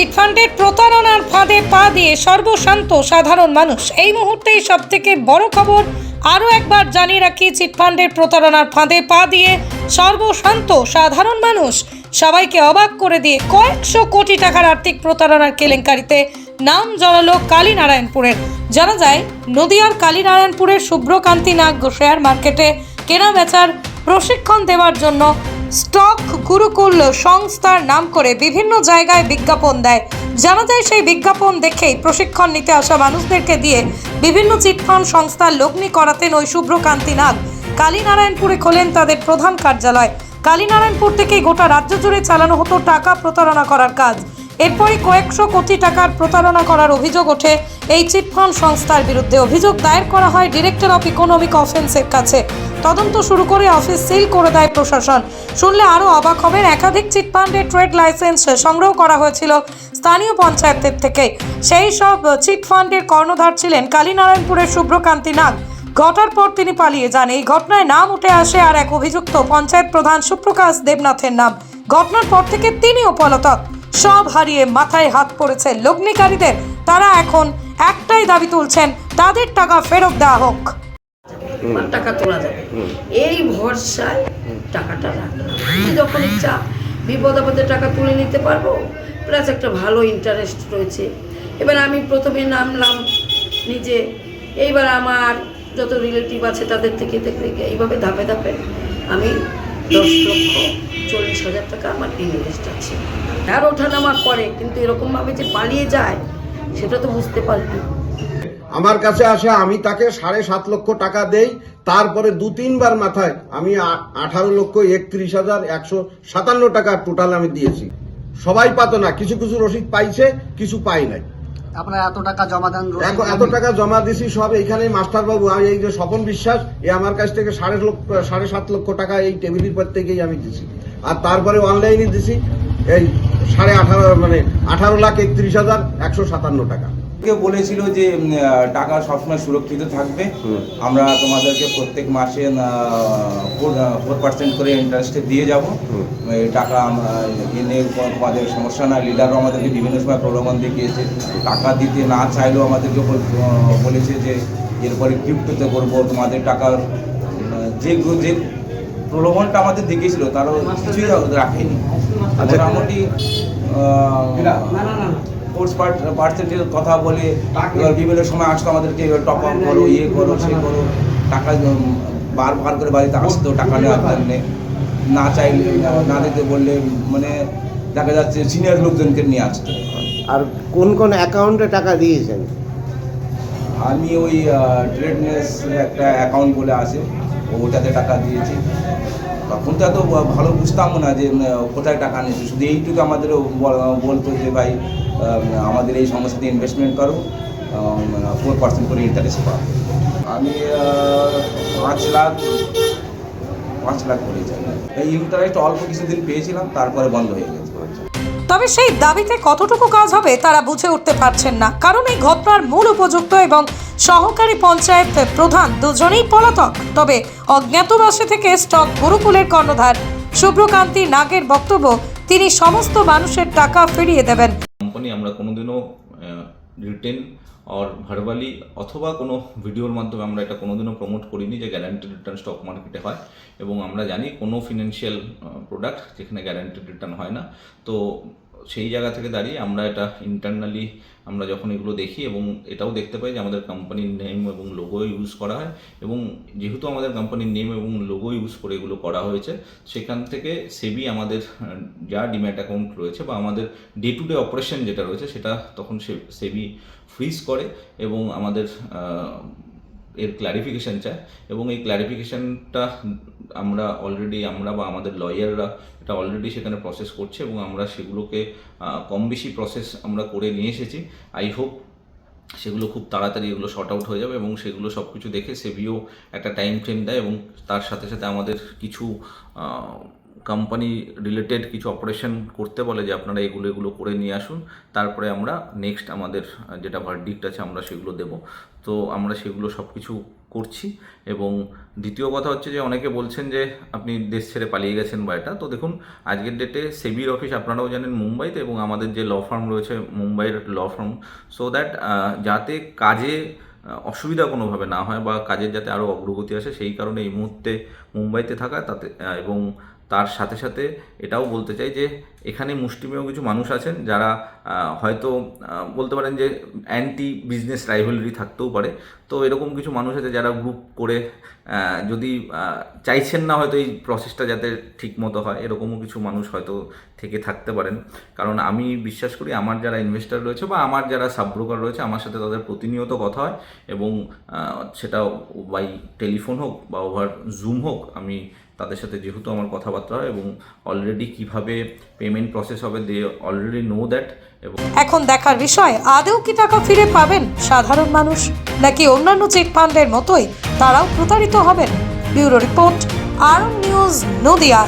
চিটফান্ডের প্রতারণার ফাঁদে পা দিয়ে সর্বশান্ত সাধারণ মানুষ। এই মুহূর্তেই সব থেকে বড় খবর, আরও একবার জানিয়ে রাখি চিটফান্ডের প্রতারণার ফাঁদে পা দিয়ে সর্বশান্ত সাধারণ মানুষ। সবাইকে অবাক করে দিয়ে কয়েকশো কোটি টাকার আর্থিক প্রতারণার কেলেঙ্কারিতে নাম জড়ালো কালীনারায়ণপুরের। জানা যায়, নদিয়ার কালীনারায়ণপুরের শুভ্রকান্তি নাগ শেয়ার মার্কেটে কেনা বেচার প্রশিক্ষণ দেওয়ার জন্য স্টক গুরুকুল সংস্থার নাম করে বিভিন্ন জায়গায় বিজ্ঞাপন দেয়। জানা যায় সেই বিজ্ঞাপন দেখেই প্রশিক্ষণ নিতে আসা মানুষদেরকে দিয়ে বিভিন্ন চিটফান্ড সংস্থার লগ্নি করাতেন ওই শুভ্রকান্তি নাগ। কালীনারায়ণপুরে খোলেন তাদের প্রধান কার্যালয়। কালীনারায়ণপুর থেকে গোটা রাজ্য জুড়ে চালানো হতো টাকা প্রতারণা করার কাজ। এরপরই কয়েকশো কোটি টাকার প্রতারণা করার অভিযোগ ওঠে এই চিটফান্ড সংস্থার বিরুদ্ধে। অভিযোগ দায়ের করা হয় ডিরেক্টর অফ ইকোনমিক অফেন্সের কাছে। তদন্ত শুরু করে অফিস সিল করে দেয় প্রশাসন। শুনলে আরও অবাক হবেন, একাধিক চিটফান্ডের ট্রেড লাইসেন্স সংগ্রহ করা হয়েছিল স্থানীয় পঞ্চায়েতের থেকে। সেই সব চিটফান্ডের কর্ণধার ছিলেন কালীনারায়ণপুরের শুভ্রকান্তি নাগ। ঘটার পর তিনি পালিয়ে যান। এই ঘটনায় নাম উঠে আসে আর এক অভিযুক্ত পঞ্চায়েত প্রধান সুপ্রকাশ দেবনাথের নাম। ঘটনার পর থেকে তিনিও পলাতক। সব হারিয়ে মাথায় হাত পড়েছে লগ্নিকারীদের। তারা এখন একটাই দাবি তুলছেন তাদের টাকা ফেরত দেওয়া হোক। আমার টাকা তোলা যাবে। এই ভরসায় টাকাটা রাখলাম। যখন ইচ্ছা বিপদ আপদে টাকা তুলে নিতে পারব প্লাস একটা ভালো ইন্টারেস্ট রয়েছে। এবার আমি প্রথমে নামলাম নিজে। এইবার আমার যত রিলেটিভ আছে তাদের থেকে থেকে এইভাবে ধাপে ধাপে আমি দশ লক্ষ চল্লিশ হাজার টাকা আমার ইনভেস্ট আছে। আর ওঠানামা করে কিন্তু এরকমভাবে যে পালিয়ে যায় সেটা তো বুঝতে পারিনি আমার কাছে আসে আমি তাকে সাড়ে সাত লক্ষ টাকা দেই তারপরে দু তিনবার মাথায় আমি আঠারো লক্ষ একত্রিশ হাজার একশো সাতান্ন টাকা টোটাল আমি দিয়েছি। সবাই পাতো না কিছু কিছু রসিদ পাইছে কিছু পাই নাই। আপনার এত টাকা জমা দেন এখন এত টাকা জমা দিছি সব এইখানে মাস্টার বাবু আমি এই যে স্বপন বিশ্বাস এ আমার কাছ থেকে সাড়ে লক্ষ সাড়ে সাত লক্ষ টাকা এই টেবিলের পর থেকেই আমি দিছি। আর তারপরে অনলাইনে দিছি এই সাড়ে আঠারো মানে আঠারো লাখ একত্রিশ হাজার একশো সাতান্ন টাকা। কে বলেছিল যে টাকা সবসময় সুরক্ষিত থাকবে। আমরা তোমাদেরকে প্রত্যেক মাসে ফোর পার্সেন্ট করে ইন্টারেস্টে দিয়ে যাব। টাকা আমরা এনে তোমাদের সমস্যা না লিডারও আমাদেরকে বিভিন্ন সময় প্রলোভন দেখিয়েছে। টাকা দিতে না চাইলেও আমাদেরকে বলেছে যে এরপরে ক্রিপ্টোতে করব তোমাদের টাকা আহ, যে যে প্রলোভনটা আমাদের দেখিয়েছিল তারও কিছুই রাখেনি। মোটামুটি কোর্স পার্সেন্টের কথা বলে এবার বিভিন্ন সময় আসতো আমাদেরকে টপ আপ করো ইয়ে করো সে করো টাকা বার বার করে বাড়িতে আসতো টাকা নেওয়ার জন্যে। না চাইলে না দিতে বললে মানে দেখা যাচ্ছে সিনিয়র লোকজনকে নিয়ে আসতো। আর কোন কোন অ্যাকাউন্টে টাকা দিয়েছেন? আমি ওই ট্রেডনেস একটা অ্যাকাউন্ট বলে আছে। ওটাতে টাকা দিয়েছি। তখন তো এত ভালো বুঝতামও না যে কোথায় টাকা নিয়েছি। শুধু এইটুকু আমাদের বলতো যে, ভাই আমাদের এই সংস্থাতে ইনভেস্টমেন্ট করো ফোর পার্সেন্ট করে ইন্টারেস্ট পাবো আমি পাঁচ লাখ পাঁচ লাখ করে যাই এই ইন্টারেস্ট অল্প কিছুদিন পেয়েছিলাম, তারপরে বন্ধ হয়ে গেছে। তবে সেই দাবিতে কতটুকু কাজ হবে, তারা বুঝে উঠতে পারছেন না। কারণ এই ঘটনার মূল উপযুক্ত এবং সহকারী পঞ্চায়েত প্রধান দুজনেই পলাতক। তবে অজ্ঞাতবাসে থেকে স্টক গুরুকুলের কর্ণধার শুভ্রকান্তি নাগের বক্তব্য, তিনি সমস্ত মানুষের টাকা ফিরিয়ে দেবেন। কোম্পানি আমরা কোনোদিনও রিটেন অর ভার্বালি অথবা কোনো ভিডিওর মাধ্যমে আমরা এটা কোনোদিনও প্রমোট করিনি যে গ্যারান্টি রিটার্ন স্টক মার্কেটে হয়। এবং আমরা জানি কোনো ফিনান্সিয়াল প্রোডাক্ট যেখানে গ্যারান্টি রিটার্ন হয় না। তো সেই জায়গা থেকে দাঁড়িয়ে আমরা এটা ইন্টারনালি আমরা যখন এগুলো দেখি এবং এটাও দেখতে পাই যে আমাদের কোম্পানির নেম এবং লোগো ইউজ করা হয় এবং যেহেতু আমাদের কোম্পানির নেম এবং লোগো ইউজ করে এগুলো করা হয়েছে, সেখান থেকে সেবি আমাদের যা ডিম্যাট অ্যাকাউন্ট রয়েছে বা আমাদের ডে টু ডে অপারেশন যেটা রয়েছে সেটা তখন সে- সেবি ফ্রিজ করে এবং আমাদের এর ক্ল্যারিফিকেশান চায় এবং এই ক্ল্যারিফিকেশানটা আমরা অলরেডি আমরা বা আমাদের লয়াররা এটা অলরেডি সেখানে প্রসেস করছে এবং আমরা সেগুলোকে কম বেশি প্রসেস আমরা করে নিয়ে এসেছি। আই হোপ সেগুলো খুব তাড়াতাড়ি এগুলো শর্ট আউট হয়ে যাবে এবং সেগুলো সব কিছু দেখে সেভিও একটা টাইম ফ্রেম দেয় এবং তার সাথে সাথে আমাদের কিছু কোম্পানি রিলেটেড কিছু অপারেশন করতে বলে যে আপনারা এগুলো এগুলো করে নিয়ে আসুন। তারপরে আমরা নেক্সট আমাদের, যেটা ভার্ডিক্ট আছে আমরা সেগুলো দেব। তো আমরা সেগুলো সব কিছু করছি এবং দ্বিতীয় কথা হচ্ছে যে অনেকে বলছেন যে আপনি দেশ ছেড়ে পালিয়ে গেছেন বা এটা। তো দেখুন, আজকের ডেটে সেবির অফিস আপনারাও জানেন মুম্বাইতে এবং আমাদের যে ল ফার্ম রয়েছে মুম্বাইয়ের ল ফার্ম সো দ্যাট যাতে কাজে অসুবিধা কোনোভাবে না হয় বা কাজের যাতে আরও অগ্রগতি আসে, সেই কারণে এই মুহূর্তে মুম্বাইতে থাকা, তাতে এবং তার সাথে সাথে এটাও বলতে চাই যে এখানে মুষ্টিমেয় কিছু মানুষ আছেন যারা হয়তো বলতে পারেন যে অ্যান্টি বিজনেস রাইভেলরি থাকতেও পারে। তো এরকম কিছু মানুষ আছে যারা গ্রুপ করে যদি চাইছেন না হয়তো এই প্রসেসটা যাতে ঠিক মতো হয়, এরকমও কিছু মানুষ হয়তো থেকে থাকতে পারেন। কারণ আমি বিশ্বাস করি আমার যারা ইনভেস্টার রয়েছে বা আমার যারা সাবব্রোকার রয়েছে, আমার সাথে তাদের প্রতিনিয়ত কথা হয় এবং সেটা বাই টেলিফোন হোক বা ওভার জুম হোক, আমি তাদের সাথে যেহেতু আমার কথাবার্তা এবং অলরেডি কীভাবে পেমেন্ট প্রসেস হবে দে অলরেডি নো দ্যাট এবং এখন দেখার বিষয়, আদেও কি টাকা ফিরে পাবেন? সাধারণ মানুষ নাকি অন্যান্য চেক ফান্ডের মতোই তারাও প্রতারিত হবেন? ব্যুরো রিপোর্ট আর নিউজ, নদিয়া।